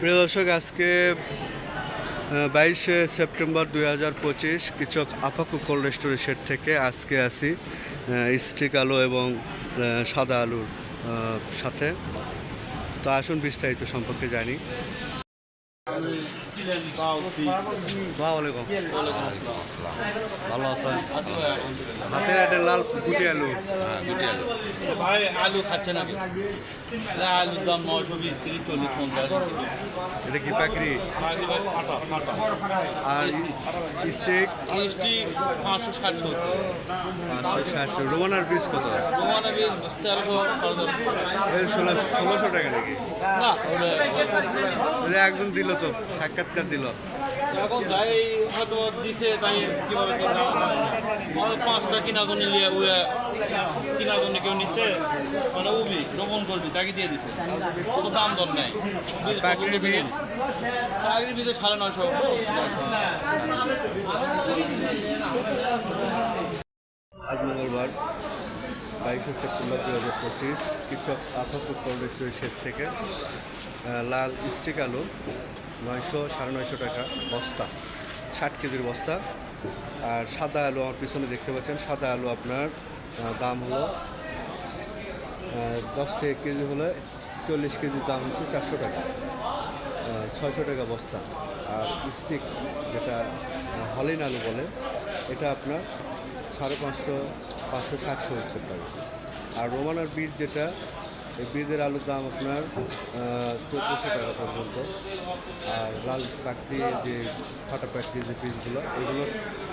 প্রিয় দর্শক, আজকে বাইশে সেপ্টেম্বর দুই হাজার পঁচিশ কৃষক আপাকু কোল্ড স্টোরেজের থেকে আজকে আসি স্টিক আলু এবং সাদা আলুর সাথে। তো আসুন বিস্তারিত সম্পর্কে জানি। ভালো আছেন? হাতের একটা লাল গুটি আলু। ভাই আলু খাচ্ছে না, আলুর দাম নয়শো বিশ তিরিশ চল্লিশ পঞ্চাশ। এটা কি পাকড়ি? ফাটা আর স্টিক মিষ্টি পাঁচশো ষাট সত্তর পাঁচশো ষাটশো রোমানার পিস কত? তোমার বীজ তেরোশো ষোলোশো টাকা নাকি? না একজন দিল তো সাক্ষাৎকার দিল। এখন যাই হয়তো দিছে তাই কীভাবে। পাঁচটা কিনা জন্য নিয়ে উয়ে কিনা জন্য কেউ নিচ্ছে? মানে উবি রোপণ করবি তাকে দিয়ে দিচ্ছে কত দাম দর নেই। পাখির বীজ চাকরির বীজে সাড়ে নয়শো। আজ মঙ্গলবার বাইশে সেপ্টেম্বর দু হাজার পঁচিশ কৃষক আফাকুর স্টোরের শেড থেকে লাল স্টিক আলু নয়শো, সাড়ে নয়শো টাকা বস্তা, ষাট কেজির বস্তা। আর সাদা আলু আমার পিছনে দেখতে পাচ্ছেন, সাদা আলু আপনার দাম হলো দশ থেকে কেজি হলে চল্লিশ কেজির দাম হচ্ছে চারশো টাকা ছয়শো টাকা বস্তা। আর স্টিক যেটা হলিন আলু বলে, এটা আপনার সাড়ে পাঁচশো পাঁচশো, ষাটশো উঠতে পারে। আর রোমানার বীজ যেটা এই বীজের আলুর দাম আপনার চোদ্দোশো টাকা পর্যন্ত। আর লাল পাকড়ি, যে ফাটা পাকড়ি, যে বীজগুলো, এগুলো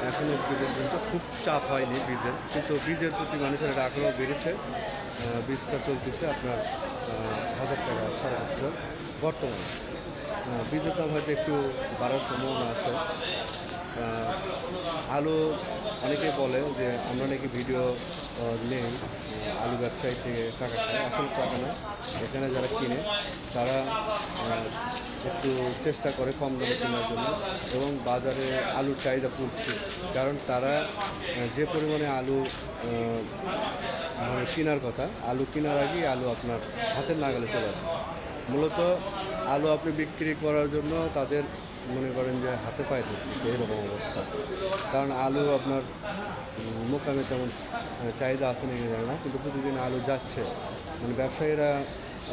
এখনও অব্দি পর্যন্ত খুব চাপ হয়নি বীজের। কিন্তু বীজের প্রতি মানুষের একটা আগ্রহ বেড়েছে। বীজটা চলতেছে আপনার হাজার টাকা সর্বোচ্চ বর্তমানে। বীজের দাম হয়তো একটু বাড়ার সম্ভাবনা আছে। আলু অনেকে বলে যে, আমরা নাকি ভিডিও নেই, আলু ব্যবসায়ী থেকে টাকা খায়, আসলে টাকা না। এখানে যারা কিনে, তারা একটু চেষ্টা করে কম দামে কেনার জন্য এবং বাজারে আলুর চাহিদা পড়ছে। কারণ তারা যে পরিমাণে আলু কেনার কথা, আলু কেনার আগেই আলু আপনার হাতের নাগালে চলে আসে। মূলত আলু আপনি বিক্রি করার জন্য তাদের মনে করেন যে হাতে পায়ে ধরতেছে, এরকম অবস্থা। কারণ আলু আপনার মোকামে তেমন চাহিদা আছে নাকি জানি না, কিন্তু প্রতিদিন আলু যাচ্ছে। মানে ব্যবসায়ীরা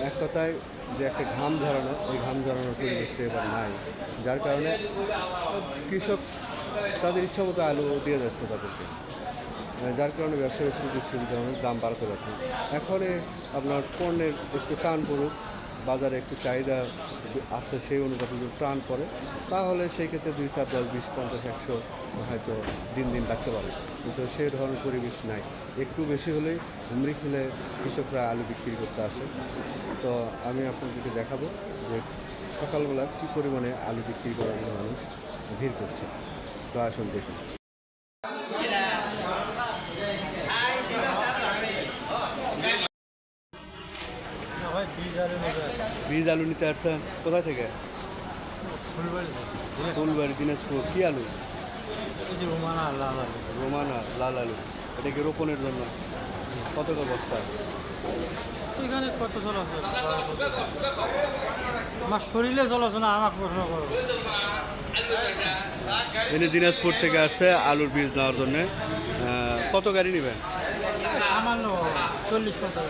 এক কথায় যে একটা ঘাম ঝরানো, ওই ঘাম ঝরানোর পরিবেশটা এবার নাই। যার কারণে কৃষক তাদের ইচ্ছা মতো আলু দিয়ে যাচ্ছে তাদেরকে। যার কারণে ব্যবসায়ীর সুযোগ সুবিধা দাম বাড়াতে পারতেন এখন আপনার পণ্যের একটু টান পড়ুক বাজারে একটু চাহিদা আছে সেই অনুপাতে যদি টান পড়ে তাহলে সেই ক্ষেত্রে দুই চার দশ, বিশ, পঞ্চাশ, একশো হয়তো দিন দিন রাখতে পারে। কিন্তু সেই ধরনের পরিবেশ নাই। একটু বেশি হলেই হুমড়ি খেলে কৃষকরা আলু বিক্রি করতে আসে। তো আমি আপনাদেরকে দেখাবো যে সকালবেলা কী পরিমাণে আলু বিক্রি করার মানুষ ভিড় করছে। তো আসুন দেখুন ভাই বীজ আলু নেবে আছে বীজ আলু নিতে আসছেন? কোথা থেকে? ফুলবাড়ি। দিনাজপুর। কী আলু? রোমানা লাল আলু। রোমানা লাল আলু। এটাকে রোপণের জন্য? কত করে বস্তা? এখানে কত চলাচল আমার শরীরে চলাচল প্রশ্ন করো। এনে দিনাজপুর থেকে আসছে আলুর বীজ নেওয়ার জন্যে। কত গাড়ি নেবেন? সামান্য চল্লিশ পঞ্চাশ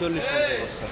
চল্লিশ পঞ্চাশ বস্তা।